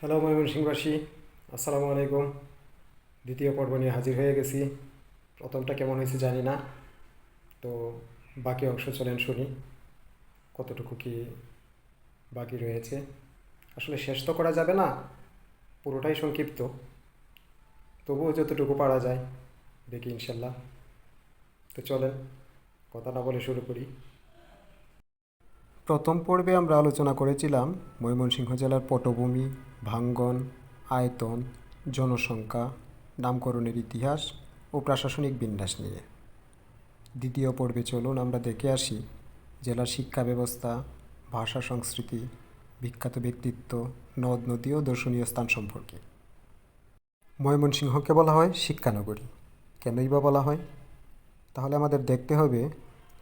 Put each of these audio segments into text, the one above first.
Hello ময়মনসিংহবাসী আসসালামু আলাইকুম দ্বিতীয় পর্ব নিয়ে হাজির হয়ে গেছি। প্রথমটা কেমন হয়েছে জানি না। তো বাকি অংশ চলেন শুনি। কতটুকু কি বাকি রয়েছে? আসলে শেষ তো করা যাবে না। পুরোটাই সংক্ষিপ্ত। তবুও যতটুকু পারা যায়। দেখি ইনশাল্লাহ। তো চলেন কথা না বলে শুরু করি। প্রথম পর্বে আমরা আলোচনা করেছিলাম ময়মনসিংহ জেলার পটভূমি, ভাঙ্গন, আয়তন, জনসংখ্যা, নামকরণের ইতিহাস ও প্রশাসনিক বিন্যাস নিয়ে। দ্বিতীয় পর্বে চলুন আমরা দেখে আসি জেলার শিক্ষা ব্যবস্থা, ভাষা সংস্কৃতি, বিখ্যাত ব্যক্তিত্ব, নদ নদী ও দর্শনীয় স্থান সম্পর্কে। ময়মনসিংহকে বলা হয় শিক্ষানগরী। কেনই বা বলা হয়? তাহলে আমাদের দেখতে হবে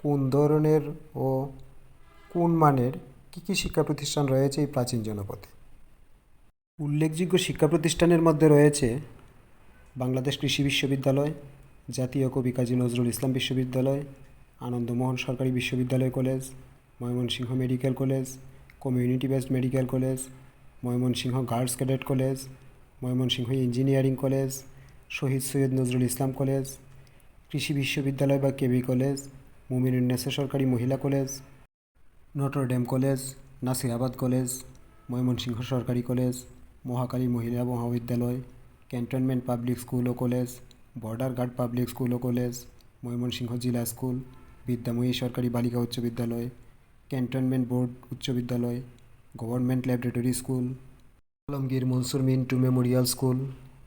কোন ধরনের ও কোন মানের কী কী শিক্ষা প্রতিষ্ঠান রয়েছে এই প্রাচীন জনপদে? উল্লেখযোগ্য শিক্ষা প্রতিষ্ঠানের মধ্যে রয়েছে বাংলাদেশ কৃষি বিশ্ববিদ্যালয়, জাতীয় কবি কাজী নজরুল ইসলাম বিশ্ববিদ্যালয়, আনন্দমোহন সরকারি বিশ্ববিদ্যালয় college, Mymensingh medical college, community based medical college, Mymensingh girls cadet college, Mymensingh engineering college, Shahid Syed Nazrul Islam college, কৃষি বিশ্ববিদ্যালয় বা কেবি কলেজ মুমিনুন্নেসা সরকারি মহিলা college Notre Dame college Nasirabad college Mymensingh সরকারি কলেজ মহাকালী মহিলা মহাবিদ্যালয় ক্যান্টনমেন্ট পাবলিক স্কুল ও college border guard public school ও college Mymensingh জিলা school Bidyamoyee সরকারি বালিকা উচ্চ বিদ্যালয় ক্যান্টনমেন্ট বোর্ড উচ্চ বিদ্যালয় government laboratory school Alamgir Mansur Mintu memorial school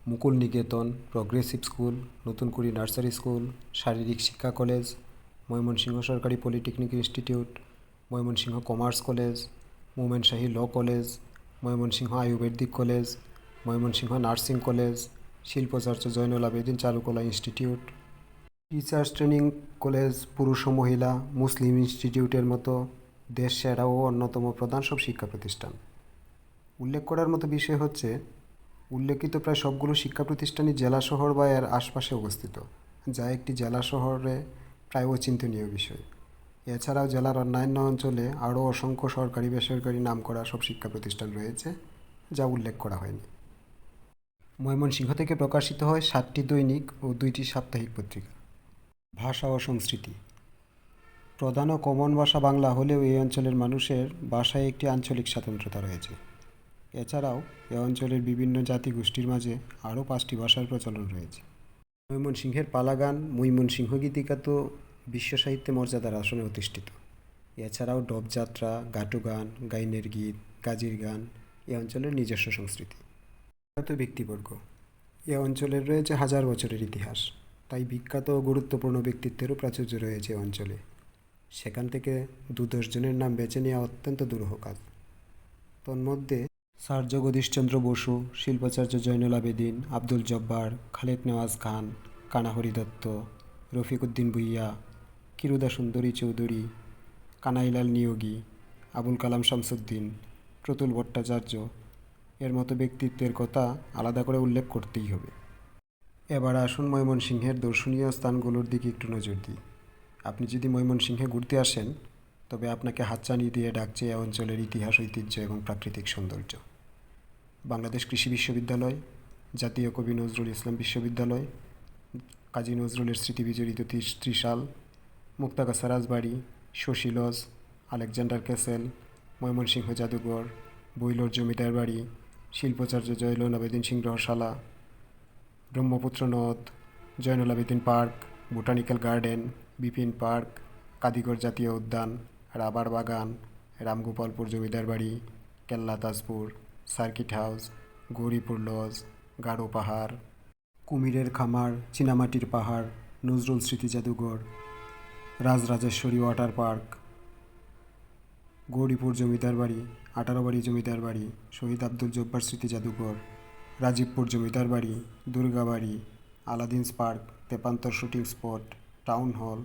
Mukul Niketan progressive school নতুন নতুনকুড়ি নার্সারি স্কুল শারীরিক শিক্ষা কলেজ ময়মনসিংহ সরকারি polytechnic institute Mymensingh commerce college Momen Shahi law college, Mymensingh ayurvedic college, Mymensingh nursing college শিল্পচর্চা Zainul Abedin চারুকলা institute. Teachers training college পুরুষ ও মহিলা, মুসলিম ইনস্টিটিউটের মতো দেশ সেরা ও অন্যতম প্রধান সব শিক্ষা প্রতিষ্ঠান। উল্লেখ করার মতো বিষয় হচ্ছে, উল্লেখিত প্রায় সবগুলো শিক্ষা প্রতিষ্ঠানই জেলা শহর বা এর আশপাশে অবস্থিত, যা একটি জেলা শহরে প্রায় অচিন্তনীয় বিষয়। এছাড়াও জেলার অন্যান্য অঞ্চলে আরও অসংখ্য সরকারি বেসরকারি নামকরা সব শিক্ষা প্রতিষ্ঠান রয়েছে, যা উল্লেখ করা হয়নি। ময়মনসিংহ থেকে প্রকাশিত হয় সাতটি দৈনিক ও দুইটি সাপ্তাহিক পত্রিকা। ভাষা ও সংস্কৃতি। প্রধান ও কমন ভাষা বাংলা হলেও এই অঞ্চলের মানুষের ভাষায় একটি আঞ্চলিক স্বাতন্ত্র্যতা রয়েছে। এছাড়াও এ অঞ্চলের বিভিন্ন জাতিগোষ্ঠীর মাঝে আরও পাঁচটি ভাষার প্রচলন রয়েছে। ময়মনসিংহের পালাগান, ময়মনসিংহ গীতিকা তো বিশ্ব সাহিত্যে মর্যাদার আসনে অধিষ্ঠিত। এছাড়াও ডবযাত্রা গাটু গান, গাইনের গীত, গাজির গান এ অঞ্চলের নিজস্ব সংস্কৃতি। বিখ্যাত ব্যক্তিবর্গ। এ অঞ্চলের রয়েছে হাজার বছরের ইতিহাস। তাই বিখ্যাত ও গুরুত্বপূর্ণ ব্যক্তিত্বেরও প্রাচুর্য রয়েছে অঞ্চলে। সেখান থেকে দু দশজনের নাম বেছে নেওয়া অত্যন্ত দুরূহ কাজ তন্মধ্যে স্যার জগদীশচন্দ্র বসু, শিল্পাচার্য জয়নুল আবেদিন, আব্দুল জব্বার, খালেদ নেওয়াজ খান, কানাহরি দত্ত রফিকুদ্দিন ভুইয়া কিরুদা সুন্দরী চৌধুরী, কানাইলাল নিয়োগী, আবুল কালাম শামসুদ্দিন, প্রতুল ভট্টাচার্য, এর মতো ব্যক্তিত্বের কথা আলাদা করে উল্লেখ করতেই হবে। এবার আসুন ময়মনসিংহের দর্শনীয় স্থানগুলোর দিকে একটু নজর দিই। আপনি যদি ময়মনসিংহে ঘুরতে আসেন, তবে আপনাকে হাতছানি দিয়ে ডাকছে এ অঞ্চলের ইতিহাস, ঐতিহ্য এবং প্রাকৃতিক সৌন্দর্য। বাংলাদেশ কৃষি বিশ্ববিদ্যালয়, জাতীয় কবি নজরুল ইসলাম বিশ্ববিদ্যালয়, কাজী নজরুলের স্মৃতিবিজড়িত ত্রিশ Trishal Muktagachha Rajbari Shashi lodge, Alexander castle, Mymensingh জাদুঘর, বৈলোর জমিদার বাড়ি, শিল্পচার্য জয়লন আবেদিন সংগ্রহশালা ব্রহ্মপুত্র নদ, Zainul Abedin park, botanical garden, Bipin park Kadigarh জাতীয় উদ্যান, রাবার বাগান, রামগোপালপুর জমিদার বাড়ি, কেল্লা Tajpur, circuit house, Gouripur lodge গাঢ় পাহাড়, কুমিরের খামার, চীনামাটির পাহাড়, নজরুল স্মৃতি জাদুঘর রাজরাজেশ্বরী ওয়াটার পার্ক। গৌরীপুর জমিদার বাড়ি আঠারো বাড়ি জমিদার বাড়ি, শহীদ আব্দুল জব্বার স্মৃতি জাদুঘর। রাজীবপুর জমিদার বাড়ি Durgabari Aladdin's park, Tepantor shooting spot, town hall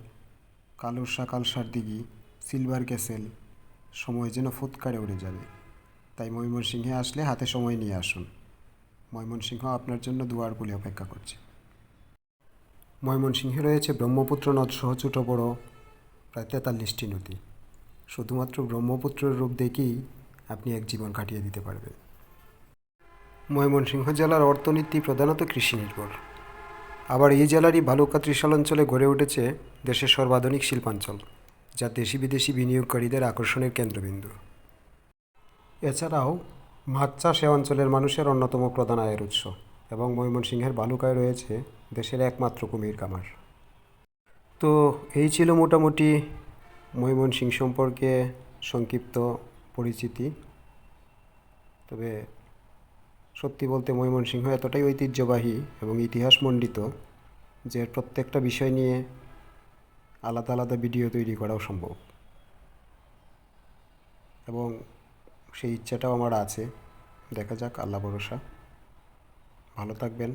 কালুরসা কালসার দিঘি সিলভার ক্যাসেল। সময় যেন ফুৎকারে উড়ে যাবে। তাই ময়মনসিংহে আসলে হাতে সময় নিয়ে আসুন। ময়মনসিংহ আপনার জন্য দুয়ার বলে অপেক্ষা করছে। ময়মনসিংহে রয়েছে ব্রহ্মপুত্র নদ সহ ছোটো বড় প্রায় তেতাল্লিশটি নদী। শুধুমাত্র ব্রহ্মপুত্রের রূপ দেখেই আপনি এক জীবন কাটিয়ে দিতে পারবেন। ময়মনসিংহ জেলার অর্থনীতি প্রধানত কৃষি নির্ভর। আবার এই জেলারই বালুকা ত্রিশাল অঞ্চলে গড়ে উঠেছে দেশের সর্বাধুনিক শিল্পাঞ্চল, যা দেশি বিদেশি বিনিয়োগকারীদের আকর্ষণের কেন্দ্রবিন্দু। এছাড়াও, মাছ চাষ এ অঞ্চলের মানুষের অন্যতম প্রধান আয়ের উৎস এবং ময়মনসিংহের বালুকায় রয়েছে দেশের একমাত্র কুমির কামার। তো এই ছিল মোটামুটি ময়মনসিংহ সম্পর্কে সংক্ষিপ্ত পরিচিতি। তবে সত্যি বলতে ময়মনসিংহ এতটাই ঐতিহ্যবাহী এবং ইতিহাসমণ্ডিত যে প্রত্যেকটা বিষয় নিয়ে আলাদা আলাদা ভিডিও তৈরি করাও সম্ভব। এবং সেই ইচ্ছাটাও আমার আছে। দেখা যাক, আল্লাহ ভরসা। ভালো থাকবেন।